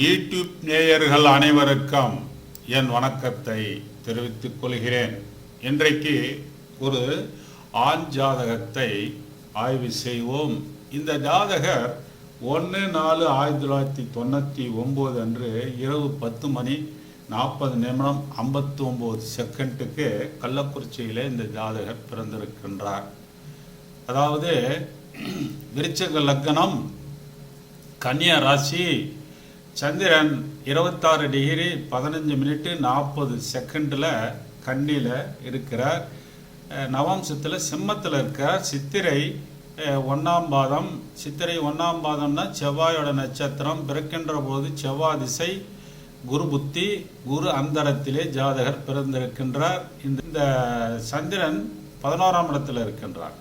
YouTube நேயர்கள் அனைவருக்கும் என் வணக்கத்தை தெரிவித்துக் கொள்கிறேன். இன்றைக்கு ஒரு ஆண் ஜாதகத்தை ஆய்வு செய்வோம். இந்த ஜாதகர் ஒன்று நாலு ஆயிரத்தி தொள்ளாயிரத்தி தொண்ணூற்றி ஒம்பது அன்று இரவு பத்து மணி நாற்பது நிமிடம் ஐம்பத்தி ஒம்பது செகண்டுக்கு கள்ளக்குறிச்சியில் இந்த ஜாதகர் பிறந்திருக்கின்றார். அதாவது விருச்சக லக்னம் கன்னியா ராசி சந்திரன் இருபத்தாறு டிகிரி பதினஞ்சு மினிட்டு நாற்பது செகண்டில் கண்ணியில் இருக்கிறார். நவம்சத்தில் சிம்மத்தில் இருக்கிறார். சித்திரை ஒன்றாம் பாதம். சித்திரை ஒன்றாம் பாதம்னா செவ்வாயோட நட்சத்திரம். பிறக்கின்ற போது செவ்வாய் திசை குரு புத்தி குரு அந்தரத்திலே ஜாதகர் பிறந்திருக்கின்றார். இந்த சந்திரன் பதினோராம் இடத்தில் இருக்கின்றார்.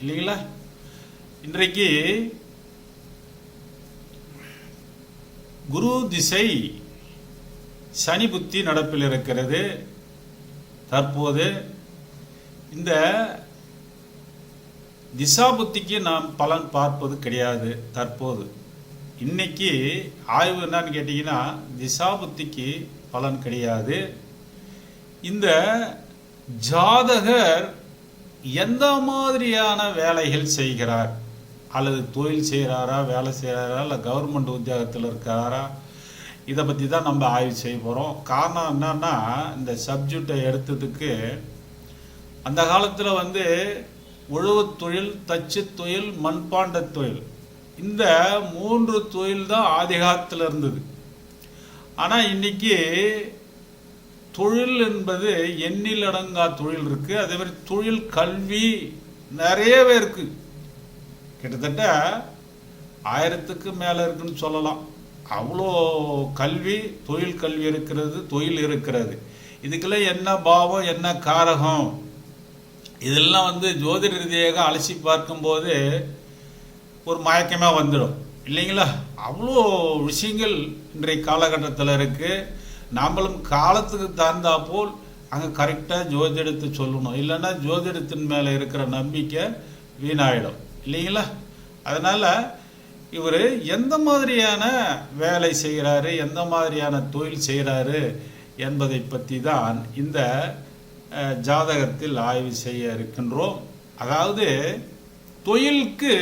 இல்லைங்களா? இன்றைக்கு குரு திசை சனி புத்தி நடப்பில் இருக்கிறது. தற்போது இந்த திசா புத்திக்கு நாம் பலன் பார்ப்பது கிடையாது தற்போது. இன்னைக்கு ஆய்வு என்னன்னு கேட்டிங்கன்னா திசா புத்திக்கு பலன் கிடையாது. இந்த ஜாதகர் எந்த மாதிரியான வேலைகள் செய்கிறார்? அல்லது தொழில் செய்கிறாரா வேலை செய்கிறாரா இல்லை கவர்மெண்ட் உத்தியோகத்தில் இருக்காரா இதை பற்றி தான் நம்ம ஆய்வு செய்ய போகிறோம் காரணம் என்னன்னா இந்த சப்ஜெக்டை எடுத்ததுக்கு அந்த காலத்தில் வந்து உழவுத் தொழில் தச்சு தொழில் மண்பாண்ட தொழில் இந்த மூன்று தொழில் தான் ஆதி காலத்தில் இருந்தது. ஆனால் இன்னைக்கு தொழில் என்பது எண்ணில் அடங்கா தொழில் இருக்குது அதே மாதிரி தொழில் கல்வி நிறையவே இருக்குது கிட்டத்தட்ட ஆயிரத்துக்கு மேலே இருக்குன்னு சொல்லலாம். அவ்வளோ கல்வி தொழில் கல்வி இருக்கிறது தொழில் இருக்கிறது. இதுக்கெல்லாம் என்ன பாவம் என்ன காரகம்? இதெல்லாம் வந்து ஜோதிட ரீதியாக அலசி பார்க்கும்போது ஒரு மயக்கமாக வந்துடும். இல்லைங்களா? அவ்வளோ விஷயங்கள் இன்றைய காலகட்டத்தில் இருக்குது நாமளும் காலத்துக்கு தகுந்தா போல் அங்கே கரெக்டாக ஜோதிடத்தை சொல்லணும். இல்லைன்னா ஜோதிடத்தின் மேலே இருக்கிற நம்பிக்கை வீணாயிடும். இல்லைங்களா? அதனால் இவர் எந்த மாதிரியான வேலை செய்கிறாரு எந்த மாதிரியான தொழில் செய்கிறாரு என்பதை பற்றி தான் இந்த ஜாதகத்தில் ஆய்வு செய்ய இருக்கின்றோம். அதாவது தொழிலுக்கு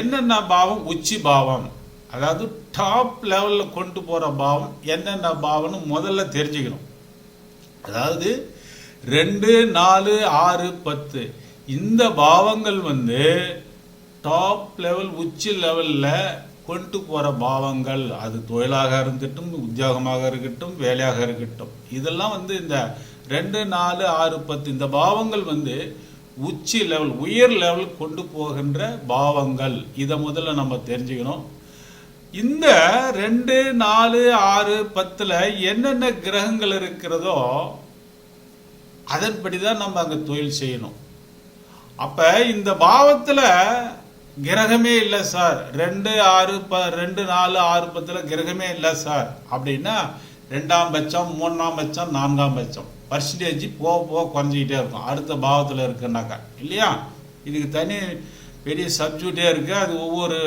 என்னென்ன பாவம்? உச்சி பாவம். அதாவது டாப் லெவலில் கொண்டு போகிற பாவம் என்னென்ன பாவம்னு முதல்ல தெரிஞ்சுக்கணும். அதாவது ரெண்டு நாலு ஆறு பத்து. இந்த பாவங்கள் வந்து டாப் லெவல் உச்சி லெவலில் கொண்டு போகிற பாவங்கள். அது தொழிலாக இருந்துட்டும் உத்தியோகமாக இருக்கட்டும் வேலையாக இருக்கட்டும். இதெல்லாம் வந்து இந்த ரெண்டு நாலு ஆறு பத்து இந்த பாவங்கள் வந்து உச்சி லெவல் உயர் லெவல் கொண்டு போகின்ற பாவங்கள். இதை முதல்ல நம்ம தெரிஞ்சுக்கணும். இந்த ரெண்டு நாலு ஆறு பத்தில் என்னென்ன கிரகங்கள் இருக்கிறதோ அதன்படி தான் நம்ம அங்கே தொழில் செய்யணும். அப்போ இந்த பாவத்தில் கிரகமே இல்லை சார். ரெண்டு ஆறு ப ரெண்டு நாலு ஆறு பத்துல கிரகமே இல்லை சார். அப்படின்னா ரெண்டாம் பட்சம் மூணாம் பட்சம் நான்காம் பட்சம். பர்சன்டேஜ் போக போக குறைஞ்சிக்கிட்டே இருக்கும். அடுத்த பாவத்தில் இருக்குனாக்கா இல்லையா? இதுக்கு தனி பெரிய சப்ஜெக்டே இருக்குது அது ஒவ்வொரு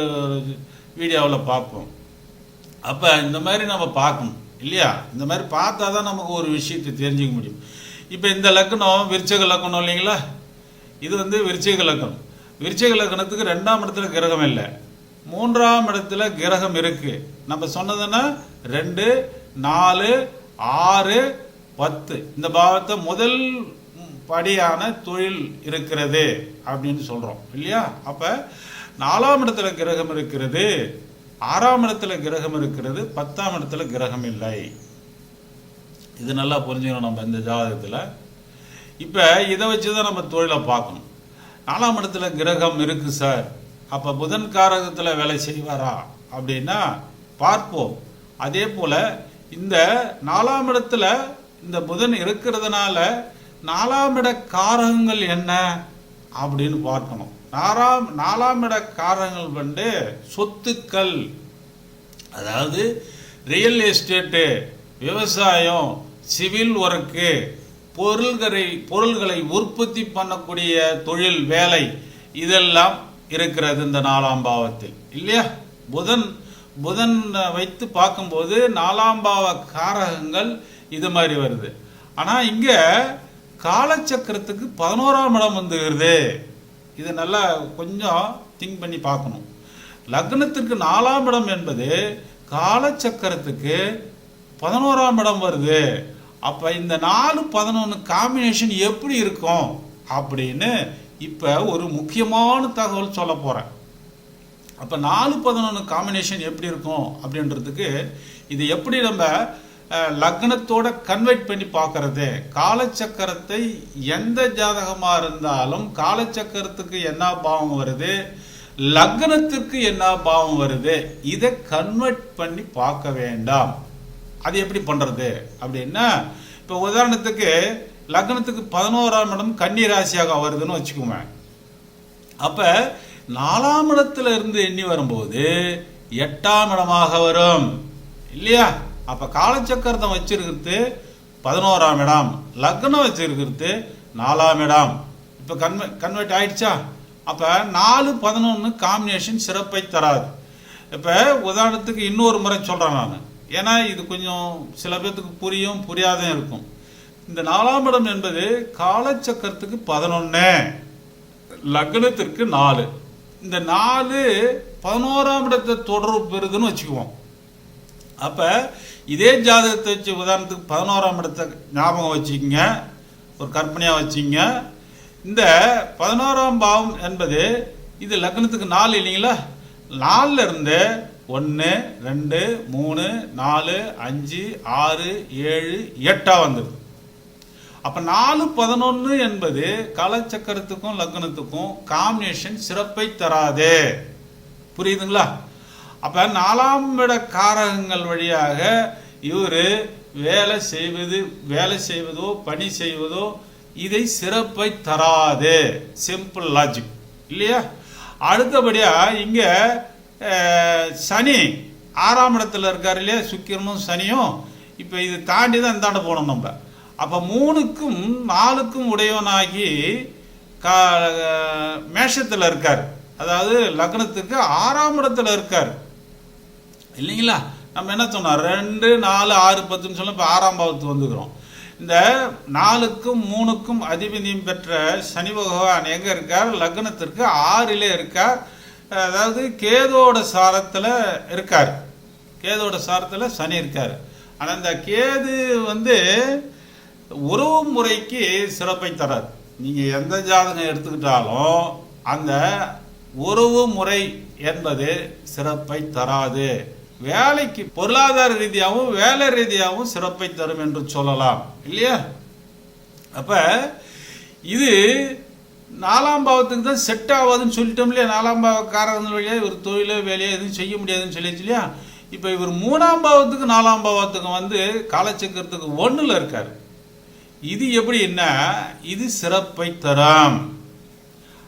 வீடியோவில் பார்ப்போம். அப்போ இந்த மாதிரி நம்ம பார்க்கணும். இல்லையா? இந்த மாதிரி பார்த்தா தான் நமக்கு ஒரு விஷயத்தை தெரிஞ்சுக்க முடியும். இப்போ இந்த லக்கணம் விருச்சக லக்கணம் இல்லைங்களா? இது வந்து விருச்சிக லக்னம். விருச்சிக லக்னத்துக்கு ரெண்டாம் இடத்துல கிரகம் இல்லை. மூன்றாம் இடத்துல கிரகம் இருக்கு. நம்ம சொன்னதுன்னா ரெண்டு நாலு ஆறு பத்து. இந்த பாவத்தை முதல் படியான தொழில் இருக்கிறது அப்படின்னு சொல்றோம். இல்லையா? அப்ப நாலாம் இடத்துல கிரகம் இருக்கிறது ஆறாம் இடத்துல கிரகம் இருக்கிறது பத்தாம் இடத்துல கிரகம் இல்லை. இது நல்லா புரிஞ்சுக்கணும் நம்ம இந்த ஜாதகத்தில். இப்போ இதை வச்சு தான் நம்ம தொழிலை பார்க்கணும். நாலாம் இடத்துல கிரகம் இருக்குது சார். அப்போ புதன் காரகத்தில் வேலை செய்வாரா? அப்படின்னா பார்ப்போம். அதே போல் இந்த நாலாம் இடத்துல இந்த புதன் இருக்கிறதுனால நாலாம் இட காரகங்கள் என்ன? அப்படின்னு பார்க்கணும். நாலாம் நாலாம் இட காரகங்கள் வந்து சொத்துக்கள். அதாவது ரியல் எஸ்டேட்டு விவசாயம் சிவில் ஒர்க்கு பொருள்களை பொருள்களை உற்பத்தி பண்ணக்கூடிய தொழில் வேலை இதெல்லாம் இருக்கிறது இந்த நாலாம் பாவத்தில். இல்லையா? புதன் புதன் வைத்து பார்க்கும்போது நாலாம் பாவ காரகங்கள் இது மாதிரி வருது. ஆனால் இங்கே காலச்சக்கரத்துக்கு பதினோராம் இடம் வந்துகிறது இது நல்லா கொஞ்சம் திங்க் பண்ணி பார்க்கணும். லக்னத்திற்கு நாலாம் இடம் என்பது காலச்சக்கரத்துக்கு பதினோராம் இடம் வருது. அப்போ இந்த நாலு பதினொன்று காம்பினேஷன் எப்படி இருக்கும் அப்படின்னு இப்போ ஒரு முக்கியமான தகவல் சொல்ல போகிறேன் அப்போ நாலு பதினொன்று காம்பினேஷன் எப்படி இருக்கும் அப்படின்றதுக்கு இது எப்படி நம்ம லக்னத்தோட கன்வெர்ட் பண்ணி பார்க்கறது? காலச்சக்கரத்தை எந்த ஜாதகமாக இருந்தாலும் காலச்சக்கரத்துக்கு என்ன பாவம் வருது? லக்னத்துக்கு என்ன பாவம் வருது? இதை கன்வெர்ட் பண்ணி பார்க்க வேண்டாம். அது எப்படி பண்ணுறது அப்படின்னா இப்போ உதாரணத்துக்கு லக்னத்துக்கு பதினோராம் இடம் கன்னி ராசியாக வருதுன்னு வச்சுக்கோங்க. அப்போ நாலாம் இடத்துல இருந்து எண்ணி வரும்போது எட்டாம் இடமாக வரும். இல்லையா? அப்போ காலச்சக்கரத்தை வச்சிருக்கிறது பதினோராம் இடம். லக்னம் வச்சிருக்கிறது நாலாம் இடம். இப்போ கன்வெ கன்வெர்ட் ஆயிடுச்சா? அப்போ நாலு பதினொன்று காம்பினேஷன் சிறப்பை தராது. இப்போ உதாரணத்துக்கு இன்னொரு முறை சொல்கிறேன் நான். ஏன்னா இது கொஞ்சம் சில பேர்த்துக்கு புரியும் புரியாதும் இருக்கும். இந்த நாலாம் இடம் என்பது காலச்சக்கரத்துக்கு பதினொன்று லக்னத்திற்கு நாலு. இந்த நாலு பதினோராம் இடத்தை தொடர்பு பெறுதுன்னு வச்சுக்குவோம். அப்போ இதே ஜாதகத்தை வச்சு உதாரணத்துக்கு பதினோராம் இடத்தை ஞாபகம் வச்சுக்கிங்க. ஒரு கற்பனையாக வச்சுங்க இந்த பதினோராம் பாவம் என்பது இது லக்னத்துக்கு நாலு இல்லைங்களா? நாலில் இருந்து ஒன்று ரெண்டு மூணு நாலு அஞ்சு ஆறு ஏழு எட்டாக வந்துடுது அப்போ நாலு பதினொன்று என்பது காலச்சக்கரத்துக்கும் லக்னத்துக்கும் காம்பினேஷன் சிறப்பை தராது. புரியுதுங்களா? அப்போ நாலாம் இட காரகங்கள் வழியாக இவர் வேலை செய்வது வேலை செய்வதோ பணி செய்வதோ இதை சிறப்பை தராது. சிம்பிள் லாஜிக் இல்லையா? அடுத்தபடியாக இங்கே சனி ஆறாம் இடத்துல இருக்காரு இல்லையா சுக்கிரனும் சனியும். இப்போ இது தாண்டி தான் இந்தாண்ட போகணும் நம்ம. அப்போ மூணுக்கும் நாலுக்கும் உடையவனாகி கா- மேஷத்தில் இருக்கார். அதாவது லக்னத்துக்கு ஆறாம் இடத்துல இருக்கார். இல்லைங்களா? நம்ம என்ன சொன்னோம்? ரெண்டு நாலு ஆறு பத்துன்னு சொல்ல இப்போ ஆறாம் பாவத்துக்கு வந்துக்கிறோம். இந்த நாலுக்கும் மூணுக்கும் அதிபதியும் பெற்ற சனி பகவான் எங்கே இருக்கார்? லக்னத்திற்கு ஆறிலே இருக்கார். அதாவது கேதோட சாரத்தில் இருக்கார். கேதோட சாரத்தில் சனி இருக்கார். ஆனால் இந்த கேது வந்து உறவு முறைக்கு சிறப்பை தராது. நீங்கள் எந்த ஜாதகம் எடுத்துக்கிட்டாலும் அந்த உறவு முறை என்பது சிறப்பை தராது. வேலைக்கு பொருளாதார ரீதியாகவும் வேலை ரீதியாகவும் சிறப்பை தரும் என்று சொல்லலாம். இல்லையா? அப்போ இது நாலாம் பாவத்துக்கு தான் செட் ஆகாதுன்னு சொல்லிட்டோம் இல்லையா? நாலாம் பாவ காரகங்கள் வழியா இவர் தொழிலோ வேலையோ எதுவும் செய்ய முடியாதுன்னு சொல்லிச்சு இல்லையா? இப்போ இவர் மூணாம் பாவத்துக்கு நாலாம் பாவத்துக்கு வந்து காலச்சக்கரத்துக்கு ஒன்றில் இருக்கார். இது எப்படின்னா இது சிறப்பை தரும்.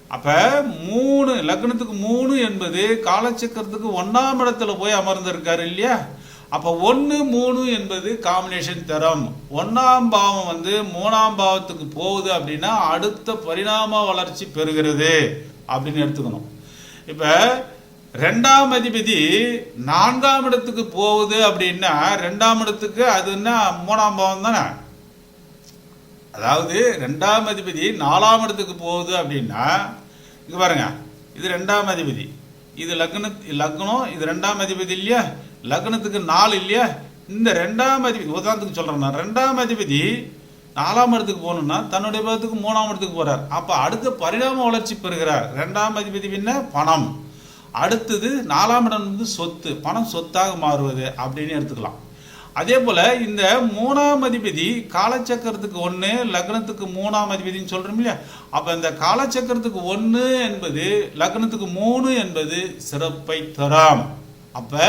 அப்போ மூணு லக்னத்துக்கு மூணு என்பது காலச்சக்கரத்துக்கு ஒன்றாம் இடத்துல போய் அமர்ந்திருக்காரு இல்லையா? அப்போ ஒன்று மூணு என்பது காம்பினேஷன் தரம். ஒன்றாம் பாவம் வந்து மூணாம் பாவத்துக்கு போகுது அப்படின்னா அடுத்த பரிணாம வளர்ச்சி பெறுகிறது அப்படின்னு எடுத்துக்கணும். இப்போ ரெண்டாம் அதிபதி நான்காம் இடத்துக்கு போகுது அப்படின்னா ரெண்டாம் இடத்துக்கு அதுன்னா மூணாம் பாவம் தானே? அதாவது ரெண்டாம் அதிபதி நாலாம் இடத்துக்கு போகுது அப்படின்னா இங்கே பாருங்க இது ரெண்டாம் அதிபதி. இது லக்ன லக்னம் இது ரெண்டாம் அதிபதி இல்லையா? லக்னத்துக்கு நாலு இல்லையா? இந்த ரெண்டாம் அதிபதி உதாரணத்துக்கு சொல்கிறேன் நான். ரெண்டாம் அதிபதி நாலாம் இடத்துக்கு போகணும்னா தன்னுடைய பதத்துக்கு மூணாம் இடத்துக்கு போகிறார் அப்போ அடுத்த பரிணாம வளர்ச்சி பெறுகிறார். ரெண்டாம் அதிபதி பின்ன பணம். அடுத்தது நாலாம் இடம் வந்து சொத்து. பணம் சொத்தாக மாறுவது அப்படின்னு எடுத்துக்கலாம். அதே போல் இந்த மூணாம் அதிபதி காலச்சக்கரத்துக்கு ஒன்று லக்னத்துக்கு மூணாம் அதிபதின்னு சொல்கிறோம் இல்லையா? அப்போ இந்த காலச்சக்கரத்துக்கு ஒன்று என்பது லக்னத்துக்கு மூணு என்பது சிறப்பை தரும். அப்போ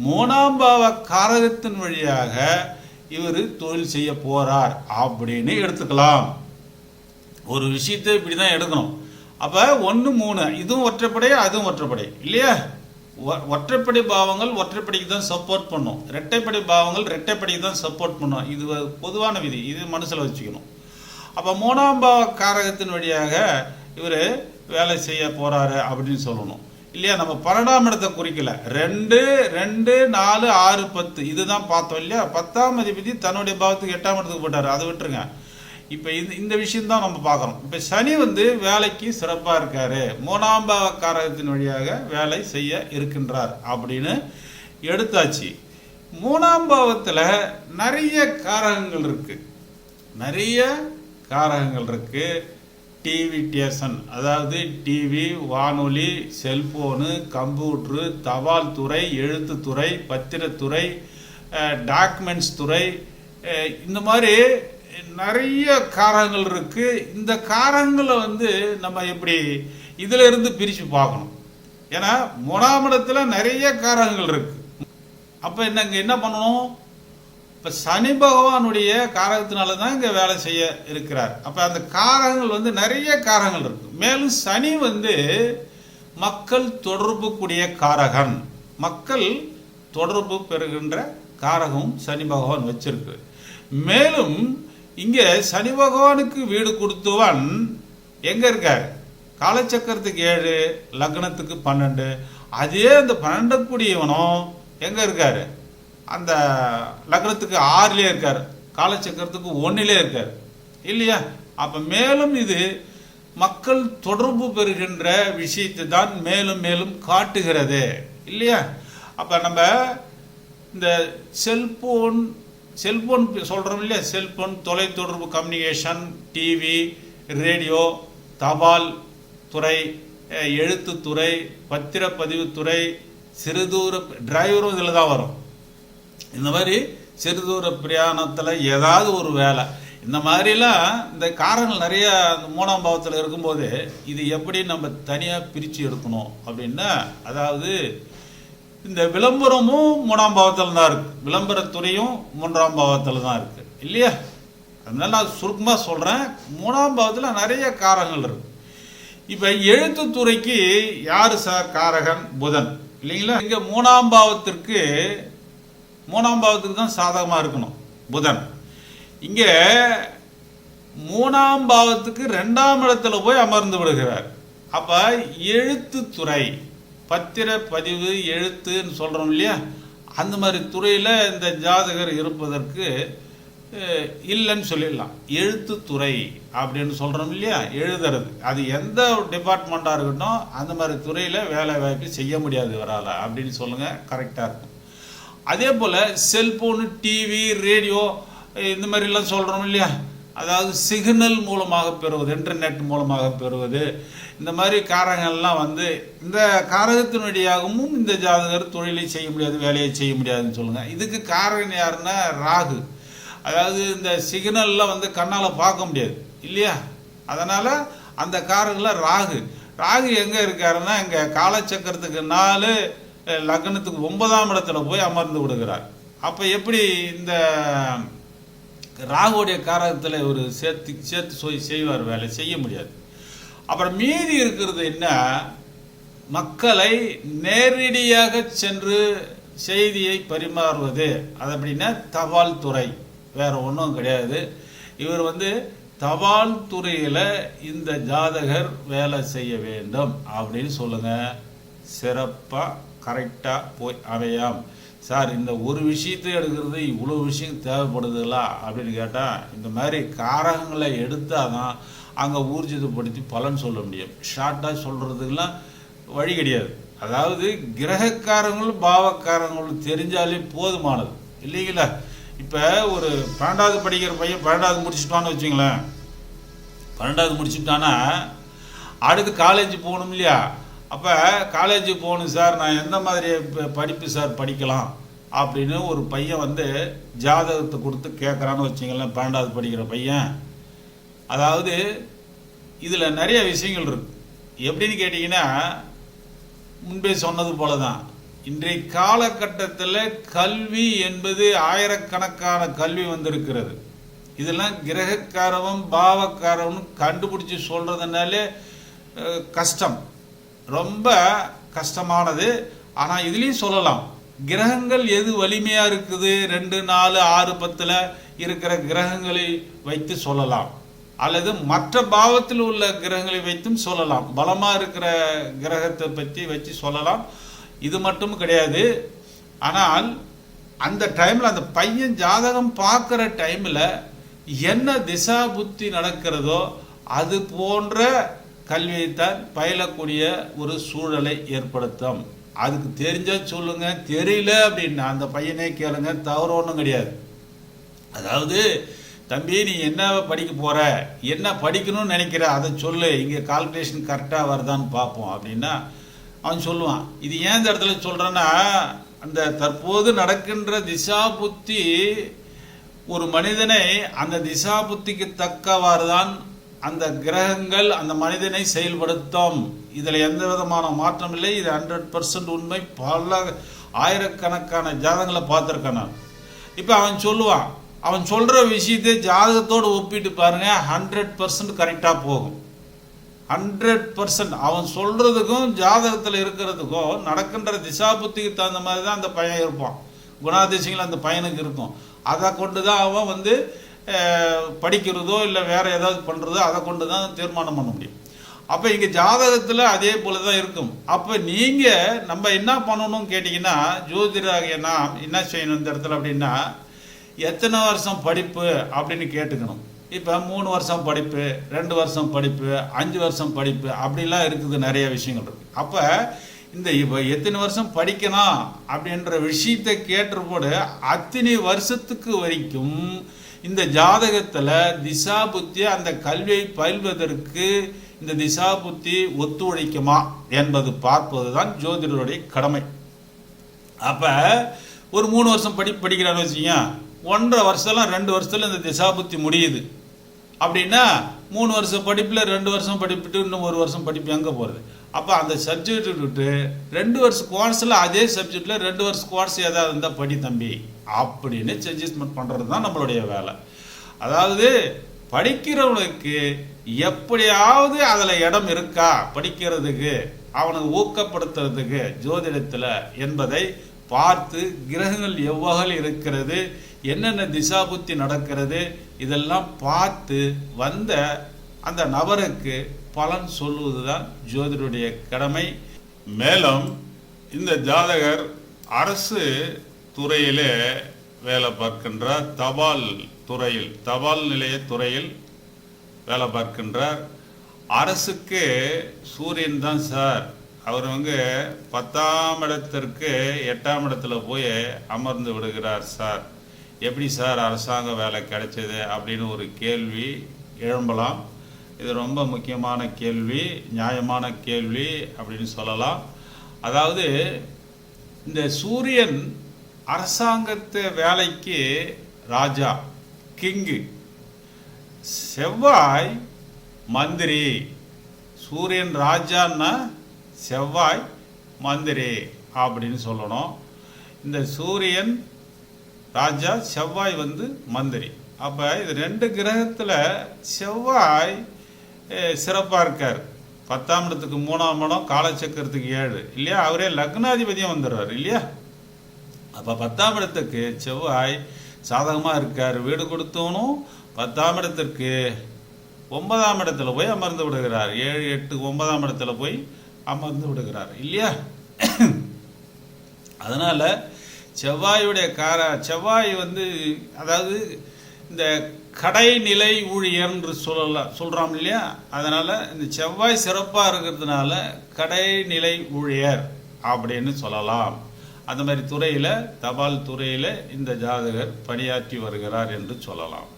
மூணாம்பாவ காரகத்தின் வழியாக இவர் தொழில் செய்ய போகிறார் அப்படின்னு எடுத்துக்கலாம். ஒரு விஷயத்தை இப்படி தான் எடுக்கணும். அப்போ ஒன்று மூணு இதுவும் ஒற்றைப்படை அதுவும் ஒற்றைப்படை இல்லையா? ஒ- ஒற்றைப்படை பாவங்கள் ஒற்றைப்படைக்கு தான் சப்போர்ட் பண்ணும். ரெட்டைப்படை பாவங்கள் ரெட்டைப்படைக்கு தான் சப்போர்ட் பண்ணும். இது பொதுவான விதி. இது மனசில் வச்சுக்கணும். அப்போ மூணாம் பாவ காரகத்தின் வழியாக இவர் வேலை செய்ய போகிறாரு அப்படின்னு சொல்லணும். இல்லையா? நம்ம பன்னெண்டாம் இடத்தை குறிக்கல. ரெண்டு ரெண்டு நாலு ஆறு பத்து. இதுதான் பார்த்தோம் இல்லையா? பத்தாம் அதிபதி தன்னுடைய பாவத்துக்கு எட்டாம் இடத்துக்கு போட்டார் அதை விட்டுருங்க. இப்போ இந்த இந்த விஷயம்தான் நம்ம பார்க்குறோம் இப்போ சனி வந்து வேலைக்கு சிறப்பாக இருக்காரு. மூணாம் பாவ காரகத்தின் வழியாக வேலை செய்ய இருக்கின்றார் அப்படின்னு எடுத்தாச்சு. மூணாம் பாவத்தில் நிறைய காரகங்கள் இருக்கு. நிறைய காரகங்கள் இருக்குது டிவி டேசன் அதாவது டிவி வானொலி செல்போனு கம்ப்யூட்ரு தபால் துறை எழுத்துத்துறை பத்திரத்துறை டாக்குமெண்ட்ஸ் துறை இந்த மாதிரி நிறைய காரகங்கள் இருக்குது இந்த காரங்களை வந்து நம்ம எப்படி இதிலிருந்து பிரித்து பார்க்கணும்? ஏன்னா மூணாம் இடத்துல நிறைய காரகங்கள் இருக்குது அப்போ என்னங்க என்ன பண்ணணும்? இப்போ சனி பகவானுடைய காரகத்தினால தான் இங்கே வேலை செய்ய இருக்கிறார். அப்போ அந்த காரகங்கள் வந்து நிறைய காரகங்கள் இருக்கு. மேலும் சனி வந்து மக்கள் தொடர்பு கூடிய காரகன். மக்கள் தொடர்பு பெறுகின்ற காரகம் சனி பகவான் வச்சிருக்கு. மேலும் இங்கே சனி பகவானுக்கு வீடு கொடுத்தவன் எங்கே இருக்கார்? காலச்சக்கரத்துக்கு ஏழு லக்னத்துக்கு பன்னெண்டு. அதே அந்த பன்னெண்டு கூடியவனும் எங்கே இருக்காரு? அந்த லக்னத்துக்கு ஆறுலேயே இருக்கார். காலச்சக்கரத்துக்கு ஒன்றிலே இருக்கார். இல்லையா? அப்போ மேலும் இது மக்கள் தொடர்பு பெறுகின்ற விஷயத்தை தான் மேலும் மேலும் காட்டுகிறது. இல்லையா? அப்போ நம்ம இந்த செல்போன் செல்போன் சொல்கிறோம் இல்லையா? செல்போன் தொலைத்தொடர்பு கம்யூனிகேஷன் டிவி ரேடியோ தபால் துறை எழுத்துத்துறை பத்திரப்பதிவுத்துறை சிறுதூர டிரைவரும் இதில் தான் வரும். இந்த மாதிரி சிறுதூர பிரயாணத்தில் ஏதாவது ஒரு வேலை. இந்த மாதிரிலாம் இந்த காரங்கள் நிறைய அந்த மூணாம் பாவத்தில் இருக்கும்போது இது எப்படி நம்ம தனியாக பிரித்து எடுக்கணும் அப்படின்னா அதாவது இந்த விளம்பரமும் மூணாம் பாவத்தில் தான் இருக்குது விளம்பரத்துறையும் மூன்றாம் பாவத்தில் தான் இருக்குது இல்லையா? அதனால நான் சுருக்கமாக சொல்கிறேன் மூணாம் பாவத்தில் நிறைய காரங்கள் இருக்கு. இப்போ எழுத்துத்துறைக்கு யார் சார் காரகன்? புதன். இல்லைங்களா? இங்கே மூணாம் பாவத்திற்கு மூணாம் பாவத்துக்கு தான் சாதகமாக இருக்கணும் புதன். இங்கே மூணாம் பாவத்துக்கு ரெண்டாம் இடத்துல போய் அமர்ந்து விடுகிறார். அப்போ எழுத்துத்துறை பத்திர பதிவு எழுத்துன்னு சொல்கிறோம் இல்லையா? அந்த மாதிரி துறையில் இந்த ஜாதகர் இருப்பதற்கு இல்லைன்னு சொல்லிடலாம். எழுத்துத்துறை அப்படின்னு சொல்கிறோம் இல்லையா? எழுதுறது. அது எந்த டிபார்ட்மெண்ட்டாக இருக்கட்டும் அந்த மாதிரி துறையில் வேலை வாய்ப்பு செய்ய முடியாது இவரால். அப்படின்னு சொல்லுங்கள் கரெக்டாக இருக்கும். அதே போல் செல்போனு டிவி ரேடியோ இந்த மாதிரிலாம் சொல்கிறோம் இல்லையா? அதாவது சிக்னல் மூலமாக பெறுவது இன்டர்நெட் மூலமாக பெறுவது. இந்த மாதிரி காரங்கள்லாம் வந்து இந்த காரகத்தினுடையாகவும் இந்த ஜாதகர் தொழிலை செய்ய முடியாது வேலையை செய்ய முடியாதுன்னு சொல்லுங்கள் இதுக்கு காரகன் யாருன்னா ராகு. அதாவது இந்த சிக்னல்லாம் வந்து கண்ணால் பார்க்க முடியாது இல்லையா? அதனால் அந்த காரகில் ராகு. ராகு எங்கே இருக்காருன்னா இங்கே காலச்சக்கரத்துக்கு நாலு லக்னத்துக்கு ஒன்பதாம் இடத்துல போய் அமர்ந்து விடுகிறார். அப்போ எப்படி இந்த ராகுடைய காரகத்தில் ஒரு சேர்த்து சேர்த்து சொய் செய்வார் வேலை? செய்ய முடியாது. அப்புறம் மீதி இருக்கிறது என்ன? மக்களை நேரடியாக சென்று செய்தியை பரிமாறுவது. அது அப்படின்னா தபால் துறை. வேற ஒன்றும் கிடையாது. இவர் வந்து தபால் துறையில் இந்த ஜாதகர் வேலை செய்ய வேண்டும் அப்படின்னு சொல்லுங்க. சிறப்பாக கரெக்டாக போய் அமையாம் சார் இந்த ஒரு விஷயத்தை எடுக்கிறது இவ்வளோ விஷயம் தேவைப்படுதுங்களா அப்படின்னு கேட்டால் இந்த மாதிரி காரகங்களை எடுத்தால் தான் அங்கே ஊர்ஜிதப்படுத்தி பலன் சொல்ல முடியும். ஷார்ட்டாக சொல்கிறதுக்கெல்லாம் வழி கிடையாது. அதாவது கிரகக்காரங்களும் பாவக்காரங்களும் தெரிஞ்சாலே போதுமானது. இல்லைங்களா? இப்போ ஒரு பன்னெண்டாவது படிக்கிற பையன் பன்னெண்டாவது முடிச்சுட்டான்னு வச்சுங்களேன். பன்னெண்டாவது முடிச்சுட்டானா அடுத்து காலேஜ் போகணும் இல்லையா? அப்போ காலேஜ் போகணும் சார் நான் எந்த மாதிரி படிப்பு சார் படிக்கலாம் அப்படின்னு ஒரு பையன் வந்து ஜாதகத்தை கொடுத்து கேட்குறான்னு வச்சிங்களேன் பன்னெண்டாவது படிக்கிற பையன். அதாவது இதில் நிறைய விஷயங்கள் இருக்கு. எப்படின்னு கேட்டிங்கன்னா முன்பே சொன்னது போல தான் இன்றைய காலகட்டத்தில் கல்வி என்பது ஆயிரக்கணக்கான கல்வி வந்திருக்கிறது. இதெல்லாம் கிரகக்காரவம் பாவக்காரவனும் கண்டுபிடிச்சி சொல்கிறதுனாலே கஷ்டம். ரொம்ப கஷ்டமானது. ஆனால் இதுலேயும் சொல்லலாம். கிரகங்கள் எது வலிமையாக இருக்குது? ரெண்டு நாலு ஆறு பத்தில் இருக்கிற கிரகங்களை வைத்து சொல்லலாம். அல்லது மற்ற பாவத்தில் உள்ள கிரகங்களை வைத்தும் சொல்லலாம். பலமாக இருக்கிற கிரகத்தை பற்றி வச்சு சொல்லலாம். இது மட்டும் கிடையாது. ஆனால் அந்த டைமில் அந்த பையன் ஜாதகம் பார்க்குற டைமில் என்ன திசா புத்தி நடக்கிறதோ அது போன்ற கல்வியைத்தான் பயிலக்கூடிய ஒரு சூழலை ஏற்படுத்தும். அதுக்கு தெரிஞ்சா சொல்லுங்க. தெரியல அப்படின்னா அந்த பையனே கேளுங்க. தவறு ஒன்றும் கிடையாது. அதாவது தம்பி நீ என்ன படிக்க போகிற என்ன படிக்கணும்னு நினைக்கிற? அதை சொல்லு. இங்கே கால்குலேஷன் கரெக்டாக வருதான்னு பார்ப்போம் அப்படின்னா அவன் சொல்லுவான். இது ஏன் இந்த இடத்துல சொல்கிறேன்னா அந்த தற்போது நடக்கின்ற திசா புத்தி ஒரு மனிதனை அந்த திசா புத்திக்கு தக்கவாறு தான் அந்த கிரகங்கள் அந்த மனிதனை செயல்படுத்தும். இதில் எந்த விதமான மாற்றம் இல்லை. இது ஹண்ட்ரட் பர்சன்ட் உண்மை. பல ஆயிரக்கணக்கான ஜாதகங்களை பார்த்துருக்கேன் நான். இப்போ அவன் சொல்லுவான். அவன் சொல்கிற விஷயத்தை ஜாதகத்தோடு ஒப்பிட்டு பாருங்க ஹண்ட்ரட் பர்சன்ட் கரெக்டாக போகும். ஹண்ட்ரட் பர்சன்ட் அவன் சொல்கிறதுக்கும் ஜாதகத்தில் இருக்கிறதுக்கும் நடக்கின்ற திசா புத்திக்கு தகுந்த மாதிரி தான் அந்த பையன் இருப்பான். குணாதிசயங்கள் அந்த பையனுக்கு இருக்கும். அதை கொண்டு தான் அவன் வந்து படிக்கிறதோ இல்லை வேறு ஏதாவது பண்ணுறதோ அதை கொண்டு தான் தீர்மானம் பண்ண முடியும். அப்போ இங்கே ஜாதகத்தில் அதே போல தான் இருக்கும். அப்போ நீங்கள் நம்ம என்ன பண்ணணும்னு கேட்டிங்கன்னா ஜோதிடராகிய நாம் என்ன செய்யணும் இந்த இடத்துல அப்படின்னா எத்தனை வருஷம் படிப்பு அப்படின்னு கேட்டுக்கணும். இப்போ மூணு வருஷம் படிப்பு ரெண்டு வருஷம் படிப்பு அஞ்சு வருஷம் படிப்பு அப்படிலாம் இருக்குது நிறைய விஷயங்கள் இருக்குது அப்போ இந்த இப்போ எத்தனை வருஷம் படிக்கணும் அப்படின்ற விஷயத்தை கேட்டபோடு அத்தனை வருஷத்துக்கு வரைக்கும் இந்த ஜாதகத்தில் திசா புத்தி அந்த கல்வியை பயில்வதற்கு இந்த திசா புத்தி ஒத்துழைக்குமா என்பது பார்ப்பது தான் ஜோதிடருடைய கடமை. அப்போ ஒரு மூணு வருஷம் படி படிக்கிறான்னு வச்சுக்கோங்க ஒன்றரை வருஷம்லாம் ரெண்டு வருஷத்தில் இந்த திசா புத்தி முடியுது. அப்படின்னா மூணு வருஷம் படிப்பில் ரெண்டு வருஷம் படிப்பிட்டு இன்னும் ஒரு வருஷம் படிப்பு எங்கே போகிறது அப்போ அந்த சப்ஜெக்ட் விட்டு ரெண்டு வருஷம் கோர்ஸில் அதே சப்ஜெக்டில் ரெண்டு வருஷம் கோர்ஸ் ஏதாவது இருந்தால் படி தம்பி. அப்படின்னு சஜஸ்ட்மெண்ட் பண்ணுறது தான் நம்மளுடைய வேலை. அதாவது படிக்கிறவனுக்கு எப்படியாவது அதில் இடம் இருக்கா? படிக்கிறதுக்கு அவனுக்கு ஊக்கப்படுத்துறதுக்கு ஜோதிடத்தில் என்பதை பார்த்து கிரகங்கள் எவ்வகையில் இருக்கிறது? என்னென்ன திசாபுத்தி நடக்கிறது இதெல்லாம் பார்த்து வந்த அந்த நபருக்கு பலன் சொல்லுவது தான் ஜோதிடருடைய கடமை. மேலும் இந்த ஜாதகர் அரசு துறையிலே வேலை பார்க்கின்றார். தபால் துறையில் தபால் நிலைய துறையில் வேலை பார்க்கின்றார். அரசுக்கு சூரியன் தான் சார். அவர் வந்து பத்தாம் இடத்திற்கு எட்டாம் இடத்துல போய் அமர்ந்து விடுகிறார் சார். எப்படி சார் அரசாங்க வேலை கிடைச்சது அப்படின்னு ஒரு கேள்வி எழும்பலாம். இது ரொம்ப முக்கியமான கேள்வி நியாயமான கேள்வி அப்படின்னு சொல்லலாம். அதாவது இந்த சூரியன் அரசாங்கத்து வேலைக்கு ராஜா கிங்கு செவ்வாய் மந்திரி. சூரியன் ராஜான்னா செவ்வாய் மந்திரி அப்படின்னு சொல்லணும். இந்த சூரியன் ராஜா செவ்வாய் வந்து மந்திரி. அப்போ இது ரெண்டு கிரகத்தில் செவ்வாய் சிறப்பாக இருக்கார். பத்தாம் இடத்துக்கு மூணாம் இடம் காலச்சக்கரத்துக்கு ஏழு. இல்லையா? அவரே லக்னாதிபதியும் வந்துடுறார் இல்லையா? அப்போ பத்தாம் இடத்துக்கு செவ்வாய் சாதகமாக இருக்கார். வீடு கொடுத்தவனும் பத்தாம் இடத்திற்கு ஒன்பதாம் இடத்துல போய் அமர்ந்து விடுகிறார். ஏழு எட்டு ஒன்பதாம் இடத்துல போய் அமர்ந்து விடுகிறார் இல்லையா? அதனால் செவ்வாயுடைய கார செவ்வாய் வந்து அதாவது இந்த கடைநிலை ஊழியர்ன்று சொல்லலாம் சொல்கிறோம் இல்லையா? அதனால் இந்த செவ்வாய் சிறப்பாக இருக்கிறதுனால கடைநிலை ஊழியர் அப்படின்னு சொல்லலாம். அந்த மாதிரி துறையில் தபால் துறையில் இந்த ஜாதகர் பணியாற்றி வருகிறார் என்று சொல்லலாம்.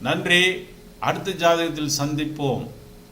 நன்றி. அடுத்த ஜாதகத்தில் சந்திப்போம்.